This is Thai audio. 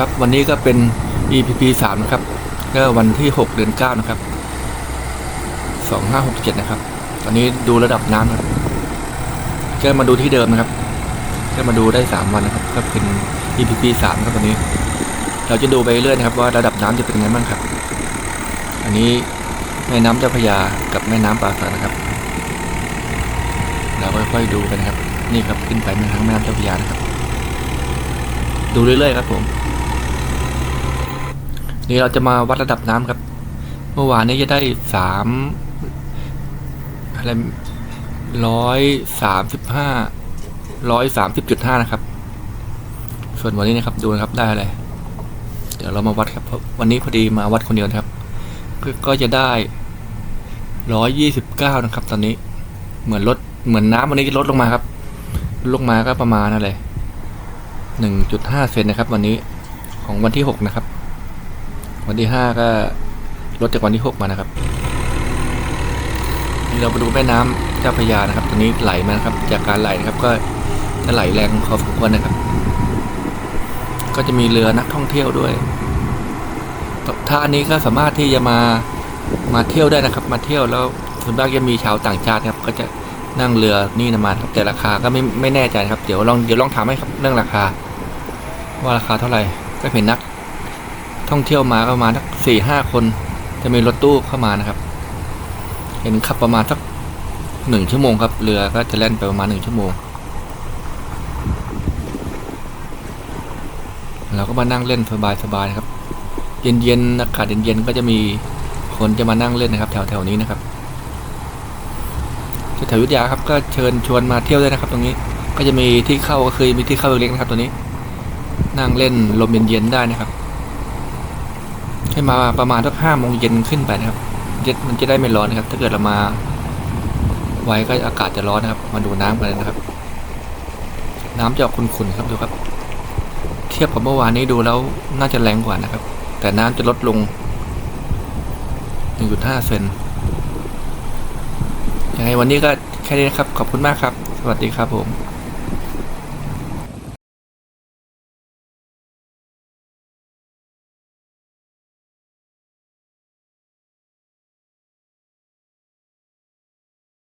ครับ วันนี้ก็เป็น EPP สามนะครับ ก็วันที่หกเดือนเก้านะครับสองห้าหกเจ็ดนะครับ ตอนนี้ดูระดับน้ำนะครับก็มาดูที่เดิมนะครับก็มาดูได้สามวันนะครับ ก็เป็น EPP สามครับวันนี้ เราจะดูไปเรื่อยนะครับ ว่าระดับน้ำจะเป็นยังไงบ้างครับ อันนี้แม่น้ำเจ้าพระยากับแม่น้ำป่าสักนะครับ เราค่อยๆดูกันนะครับ นี่ครับขึ้นไปแม่น้ำแม่น้ำเจ้าพระยานะครับดูเรื่อยๆครับผม นี่เราจะมาวัดระดับน้ำครับ เมื่อวานนี้จะได้สามอะไรร้อยสามสิบห้าร้อยสามสิบจุดห้านะครับ ส่วนวันนี้นะครับดูนะครับได้อะไร เดี๋ยวเรามาวัดครับเพราะวันนี้พอดีมาวัดคนเดียวนะครับ ก็จะได้ร้อยยี่สิบเก้านะครับ ตอนนี้เหมือนลดเหมือนน้ำวันนี้จะลดลงมาครับลดลงมาก็ประมาณอะไรหนึ่งจุดห้าเซนนะครับ วันนี้ของวันที่หกนะครับ วันที่ห้าก็ลดจากวันที่หกมานะครับนี่เรามาดูแม่น้ำเจ้าพยานะครับตอนนี้ไหลมานะครับ จากการไหลนะครับก็จะไหลแรงพอสมควรนะครับ ก็จะมีเรือนักท่องเที่ยวด้วยท่านี้ก็สามารถที่จะมามาเที่ยวได้นะครับ มาเที่ยวแล้วส่วนมากจะมีชาวต่างชาติครับ ก็จะนั่งเรือนี่นะมาครับแต่ราคาก็ไม่ไม่แน่ใจครับ เดี๋ยวลองเดี๋ยวลองถามให้ครับเรื่องราคา ว่าราคาเท่าไหร่ก็เห็นนัก ท่องเที่ยวมาก็ประมาณสักสี่ห้าคน จะมีรถตู้เข้ามานะครับ เห็นขับประมาณสักหนึ่งชั่วโมงครับ เรือก็จะแล่นไปประมาณหนึ่งชั่วโมง เราก็มานั่งเล่นสบายๆครับ เย็นๆอากาศเย็นๆก็จะมีคนจะมานั่งเล่นนะครับแถวๆนี้นะครับแถวอยุทธยาครับก็เชิญชวนมาเที่ยวได้นะครับ ตรงนี้ก็จะมีที่เข้าก็คือมีที่เข้าเล็กๆนะครับ ตัวนี้ นั่งเล่นลมเย็นๆได้นะครับ ให้มาประมาณสักห้าโมงเย็นขึ้นไปนะครับเย็นมันจะได้ไม่ร้อนนะครับ ถ้าเกิดเรามา ไว้ก็อากาศจะร้อนนะครับ มาดูน้ำกันนะครับ น้ำจะออกขุ่นๆครับดูครับ เทียบกับเมื่อวานนี้ดูแล้วน่าจะแรงกว่านะครับ แต่น้ำจะลดลง 1.5 เซนยังไงวันนี้ก็แค่นี้นะครับ ขอบคุณมากครับ สวัสดีครับผม